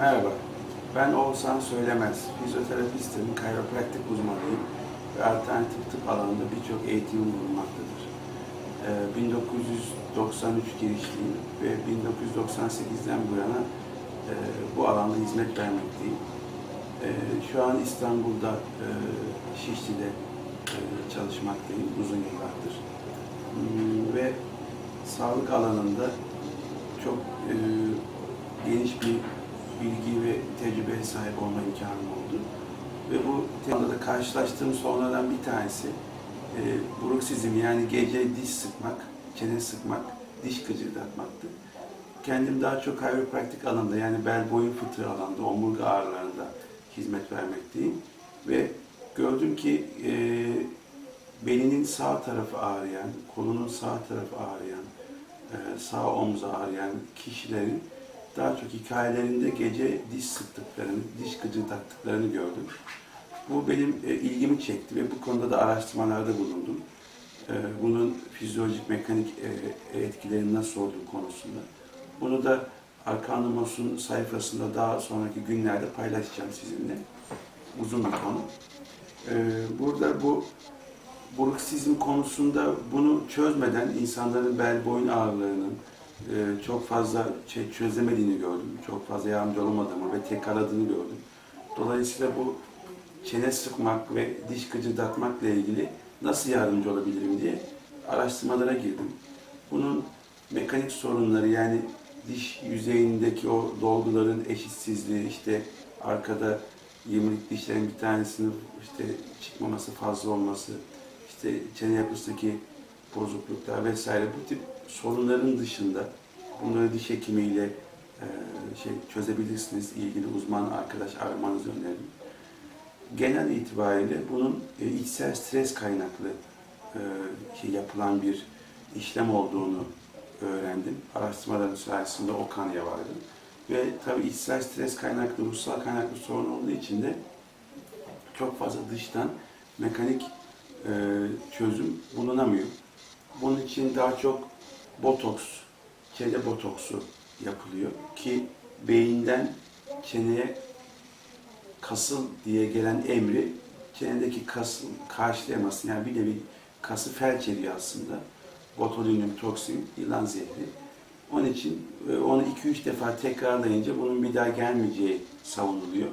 Merhaba, ben Oğuzhan Söylemez. Fizyoterapistim, kayropraktik uzmanıyım ve alternatif tıp alanında birçok eğitim bulunmaktadır. Ee, 1993 girişliyim ve 1998'den bu yana e, bu alanda hizmet vermekteyim. Ee, şu an İstanbul'da, e, Şişli'de e, çalışmaktayım uzun yıllardır. Hmm, Ve sağlık alanında çok geniş bir bilgi ve tecrübeye sahip olma imkanım oldu. Ve bu temada da karşılaştığım sorunlardan bir tanesi e, bruksizm yani gece diş sıkmak, çene sıkmak, diş gıcırdatmaktı. Kendim daha çok kayropraktik alanda yani bel boyun fıtığı alanda, omurga ağrılarında hizmet vermekteyim. Ve gördüm ki e, belinin sağ tarafı ağrıyan, kolunun sağ tarafı ağrıyan, e, sağ omzu ağrıyan kişilerin daha çok hikayelerinde gece diş sıktıklarını, diş gıcırdattıklarını gördüm. Bu benim e, ilgimi çekti ve bu konuda da araştırmalarda bulundum. E, bunun fizyolojik, mekanik e, etkileri nasıl olduğu konusunda. Bunu da Arkanumos'un sayfasında daha sonraki günlerde paylaşacağım sizinle. Uzun bir konu. E, burada bu bruksizm konusunda bunu çözmeden insanların bel boyun ağrılarının e, çok fazla şey çözemediğini gördüm. Çok fazla yardımcı olamadığımı ve tekrarladığını gördüm. Dolayısıyla bu çene sıkmak ve diş gıcırdatmakla ilgili nasıl yardımcı olabilirim diye araştırmalara girdim. Bunun mekanik sorunları yani diş yüzeyindeki o dolguların eşitsizliği, işte arkada yirmilik dişlerin bir tanesinin işte çıkmaması, fazla olması, işte çene yapısındaki bozukluklar vesaire bu tip sorunların dışında bunları diş hekimiyle e, şey çözebilirsiniz. ilgili uzman arkadaş aramanızı öneririm. Genel itibariyle bunun e, içsel stres kaynaklı e, şey yapılan bir işlem olduğunu öğrendim. Araştırmaların sayesinde o kanıya vardım. Ve tabii içsel stres kaynaklı, ruhsal kaynaklı sorun olduğu için de çok fazla dıştan mekanik e, çözüm bulunamıyor. Bunun için daha çok botoks, çene botoksu yapılıyor ki beyinden çeneye kasıl diye gelen emri çenedeki kasıl karşılayamasın. Yani bir nevi kası felç ediyor aslında. Botulinum toksin, yılan zehri. Onun için e, onu 2-3 defa tekrarlayınca bunun bir daha gelmeyeceği savunuluyor.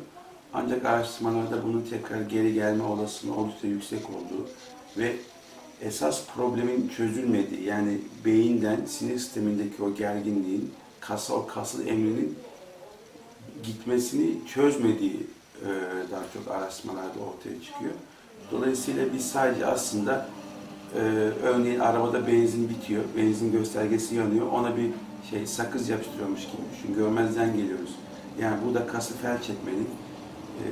Ancak araştırmalarda bunun tekrar geri gelme olasılığı oldukça yüksek olduğu ve esas problemin çözülmediği yani beyinden sinir sistemindeki o gerginliğin kasa o kasıl emrinin gitmesini çözmediği e, daha çok araştırmalarda ortaya çıkıyor. Dolayısıyla biz sadece aslında e, örneğin arabada benzin bitiyor, benzin göstergesi yanıyor, ona bir şey sakız yapıştırıyormuş gibi düşün, görmezden geliyoruz. Yani burada kası felç etmenin e,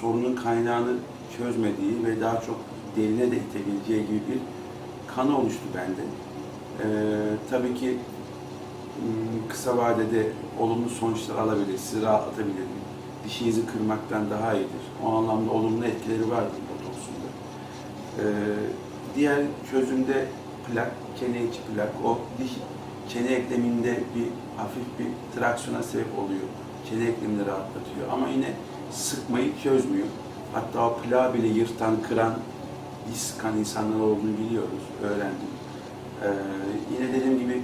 sorunun kaynağını çözmediği ve daha çok derine de itebileceği gibi bir kanı oluştu bende. Ee, tabii ki m, kısa vadede olumlu sonuçlar alabilir, sizi rahatlatabilir. Dişinizi kırmaktan daha iyidir. O anlamda olumlu etkileri vardır botoksunda. Ee, diğer çözümde plak, çene içi plak, o diş çene ekleminde bir hafif bir traksiyona sebep oluyor. Çene eklemini rahatlatıyor ama yine sıkmayı çözmüyor. Hatta o plağı bile yırtan, kıran, diş sıkan insanlar olduğunu biliyoruz, öğrendim. Ee, yine dediğim gibi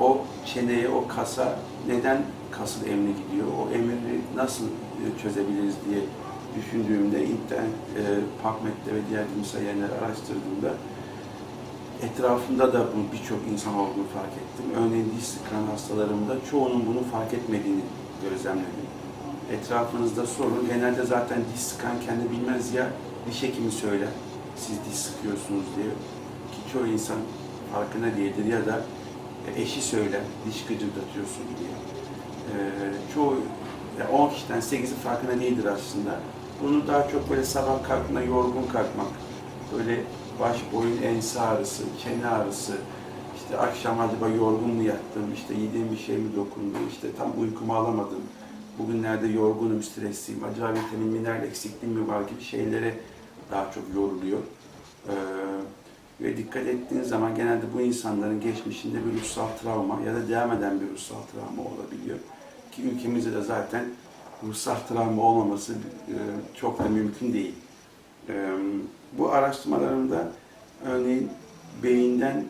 o çeneye, o kasa neden kasıl emri gidiyor, o emri nasıl e, çözebiliriz diye düşündüğümde internet, e, PubMed'de ve diğer kimse yerleri araştırdığımda etrafımda da bu birçok insan olduğunu fark ettim. Örneğin diş hastalarımda çoğunun bunu fark etmediğini gözlemledim. Etrafınızda sorun, genelde zaten diş sıkan kendi bilmez ya diş hekimi söyler, siz diş sıkıyorsunuz diye. Ki çoğu insan farkına değildir ya da eşi söyler, diş gıcırdatıyorsun diye. Ee, çoğu, ya 10 kişiden 8'i farkına değildir aslında. Bunu daha çok böyle sabah kalktığında yorgun kalkmak, böyle baş, boyun, ense ağrısı, çene ağrısı, işte akşam acaba yorgun mu yattım, işte yediğim bir şey mi dokundu, işte tam uykumu alamadım, bugünlerde yorgunum, stresliyim, acaba vitamin mineral eksikliğim mi var gibi şeylere daha çok yoruluyor. Ee, ve dikkat ettiğiniz zaman genelde bu insanların geçmişinde bir ruhsal travma ya da devam eden bir ruhsal travma olabiliyor. Ki ülkemizde de zaten ruhsal travma olmaması e, çok da mümkün değil. E, bu araştırmalarımda örneğin beyinden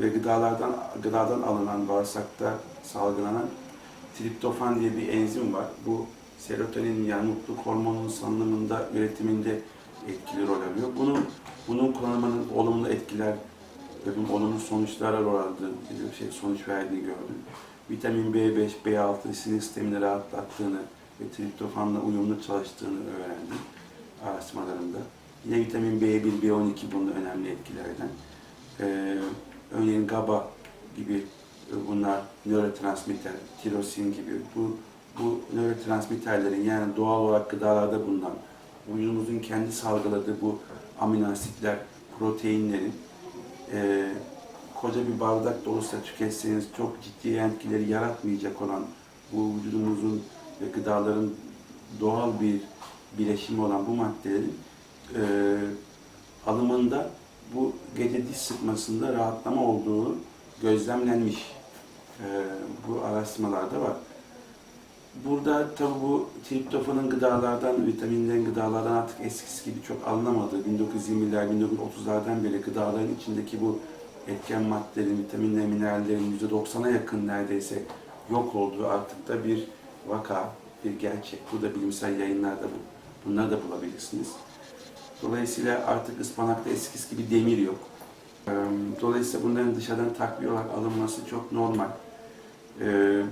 ve gıdalardan gıdadan alınan bağırsakta salgılanan triptofan diye bir enzim var. Bu serotonin yani mutluluk hormonunun salınımında, üretiminde etkili rol alıyor. Bunun bunun kullanımının olumlu etkiler, ve olumlu sonuçlara rol aldığı, şey, sonuç verdiğini gördüm. Vitamin B5, B6 sinir sistemini rahatlattığını ve triptofanla uyumlu çalıştığını öğrendim araştırmalarımda. Yine vitamin B1, B12 bunun önemli etkilerden. Ee, örneğin GABA gibi e, bunlar nörotransmitter, tirosin gibi. Bu bu nörotransmitterlerin yani doğal olarak gıdalarda bulunan vücudumuzun kendi salgıladığı bu amino asitler, proteinlerin e, koca bir bardak dolusu tüketseniz çok ciddi etkileri yaratmayacak olan bu vücudumuzun ve gıdaların doğal bir bileşimi olan bu maddelerin e, alımında bu gece diş sıkmasında rahatlama olduğu gözlemlenmiş. E, bu araştırmalarda var. Burada tabi bu triptofanın gıdalardan, vitaminlerin gıdalardan artık eskisi gibi çok alınamadığı 1920'ler, 1930'lardan beri gıdaların içindeki bu etken maddelerin, vitaminlerin, minerallerin %90'a yakın neredeyse yok olduğu artık da bir vaka, bir gerçek. Burada bilimsel yayınlarda bu, bunları da bulabilirsiniz. Dolayısıyla artık ıspanakta eskisi gibi demir yok. Dolayısıyla bunların dışarıdan takviye olarak alınması çok normal.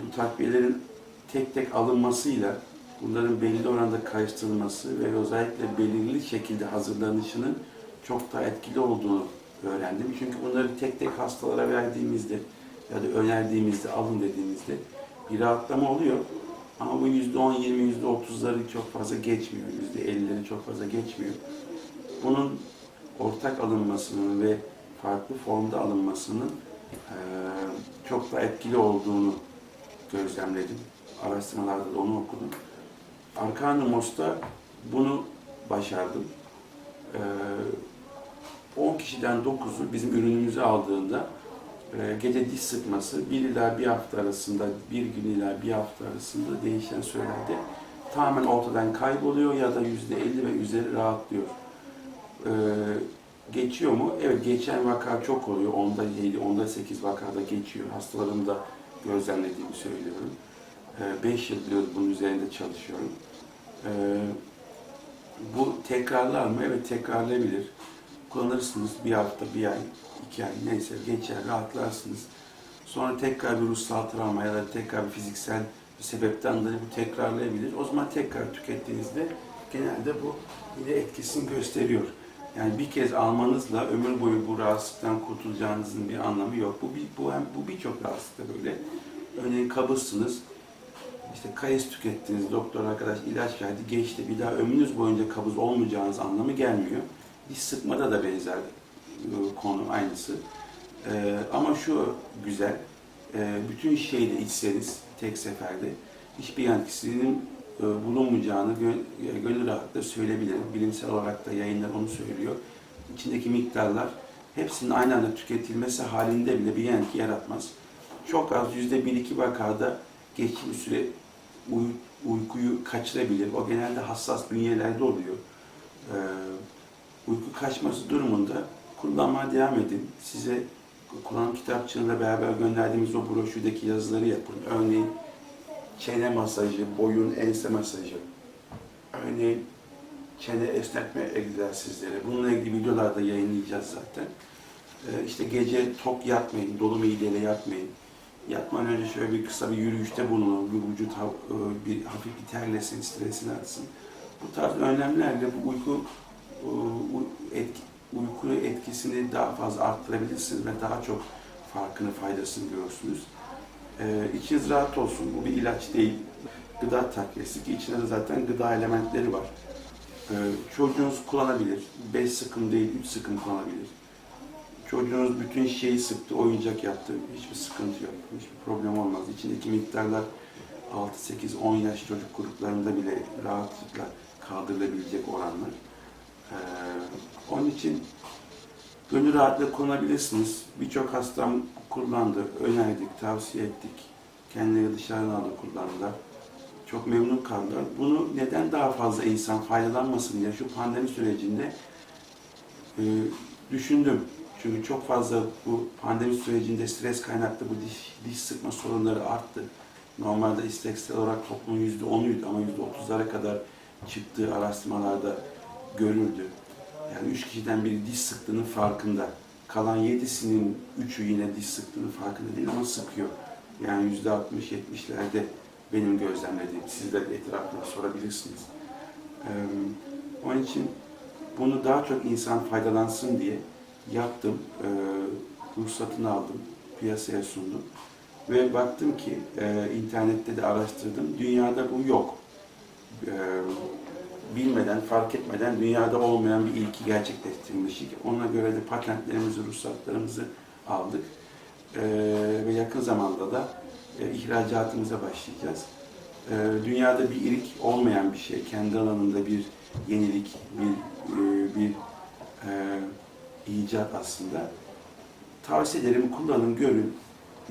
Bu takviyelerin tek tek alınmasıyla bunların belli oranda karıştırılması ve özellikle belirli şekilde hazırlanışının çok daha etkili olduğunu öğrendim. Çünkü bunları tek tek hastalara verdiğimizde ya da önerdiğimizde, alın dediğimizde bir rahatlama oluyor. Ama bu yüzde on, yirmi, yüzde otuzları çok fazla geçmiyor. Yüzde ellileri çok fazla geçmiyor. Bunun ortak alınmasının ve farklı formda alınmasının eee, çok da etkili olduğunu gözlemledim. Araştırmalarda da onu okudum. Arkanumos'ta bunu başardım. Ee, 10 kişiden 9'u bizim ürünümüzü aldığında e, gece diş sıkması 1 ila 1 hafta arasında, bir gün ila 1 hafta arasında değişen sürelerde tamamen ortadan kayboluyor ya da %50 ve üzeri rahatlıyor. Ee, geçiyor mu? Evet geçen vaka çok oluyor. Onda 7, onda 8 vakada geçiyor. Hastalarımda gözlemlediğimi söylüyorum. 5 yıl biliyoruz bunun üzerinde çalışıyorum. Ee, bu tekrarlar mı? Evet tekrarlayabilir. Kullanırsınız bir hafta, bir ay, iki ay neyse geçer, rahatlarsınız. Sonra tekrar bir ruhsal travma ya da tekrar bir fiziksel bir sebepten dolayı bu tekrarlayabilir. O zaman tekrar tükettiğinizde genelde bu yine etkisini gösteriyor. Yani bir kez almanızla ömür boyu bu rahatsızlıktan kurtulacağınızın bir anlamı yok. Bu bir, bu, hem, bu birçok rahatsızlıkta böyle. Örneğin kabızsınız, işte kayıs tükettiniz, doktor arkadaş ilaç verdi, geçti. Bir daha ömrünüz boyunca kabız olmayacağınız anlamı gelmiyor. Diş sıkmada da benzer e, konu aynısı. E, ama şu güzel, e, bütün şeyi de içseniz tek seferde hiçbir yan bulunmayacağını gö- gönül rahatlıkla söyleyebilirim. Bilimsel olarak da yayınlar onu söylüyor. İçindeki miktarlar hepsinin aynı anda tüketilmesi halinde bile bir etki yaratmaz. Çok az yüzde bir iki vakada geçim süre uy- uykuyu kaçırabilir. O genelde hassas bünyelerde oluyor. Ee, uyku kaçması durumunda kullanmaya devam edin. Size kullanım kitapçığıyla beraber gönderdiğimiz o broşürdeki yazıları yapın. Örneğin çene masajı, boyun ense masajı. Örneğin çene esnetme egzersizleri. Bununla ilgili videolarda yayınlayacağız zaten. Ee, işte gece tok yatmayın, dolu mideyle yatmayın. Yatmadan önce şöyle bir kısa bir yürüyüşte bulunun, bir vücut ha- e, bir hafif bir terlesin, stresini atsın. Bu tarz önlemlerle bu uyku e, etki, uyku etkisini daha fazla arttırabilirsiniz ve daha çok farkını, faydasını görürsünüz. İçiniz rahat olsun, bu bir ilaç değil. Gıda takviyesi ki içinde de zaten gıda elementleri var. Ee, çocuğunuz kullanabilir. 5 sıkım değil, 3 sıkım kullanabilir. Çocuğunuz bütün şeyi sıktı, oyuncak yaptı. Hiçbir sıkıntı yok, hiçbir problem olmaz. İçindeki miktarlar 6, 8, 10 yaş çocuk gruplarında bile rahatlıkla kaldırılabilecek oranlar. Ee, onun için gönül rahatlıkla kullanabilirsiniz. Birçok hastam kullandı, önerdik, tavsiye ettik. Kendileri dışarıdan aldı kullandılar. Çok memnun kaldılar. Bunu neden daha fazla insan faydalanmasın diye şu pandemi sürecinde e, düşündüm. Çünkü çok fazla bu pandemi sürecinde stres kaynaklı bu diş, diş sıkma sorunları arttı. Normalde isteksel olarak toplumun yüzde onuydu ama yüzde otuzlara kadar çıktığı araştırmalarda görüldü. Yani üç kişiden biri diş sıktığının farkında. Kalan yedisinin üçü yine diş sıktığının farkında değil ama sıkıyor. Yani yüzde altmış yetmişlerde benim gözlemlediğim. Siz de etrafına sorabilirsiniz. Ee, onun için bunu daha çok insan faydalansın diye yaptım. Ee, ruhsatını aldım. Piyasaya sundum. Ve baktım ki e, internette de araştırdım. Dünyada bu yok. Ee, bilmeden, fark etmeden dünyada olmayan bir ilki gerçekleştirmiştik. Ona göre de patentlerimizi, ruhsatlarımızı aldık. Ee, ve yakın zamanda da e, ihracatımıza başlayacağız. Ee, dünyada bir ilk olmayan bir şey, kendi alanında bir yenilik, bir e, bir e, icat aslında. Tavsiye ederim, kullanın, görün.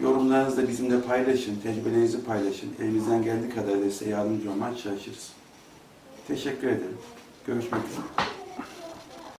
Yorumlarınızı da bizimle paylaşın, tecrübelerinizi paylaşın. Elimizden geldiği kadar da size yardımcı olmaya çalışırız. Teşekkür ederim. Görüşmek üzere.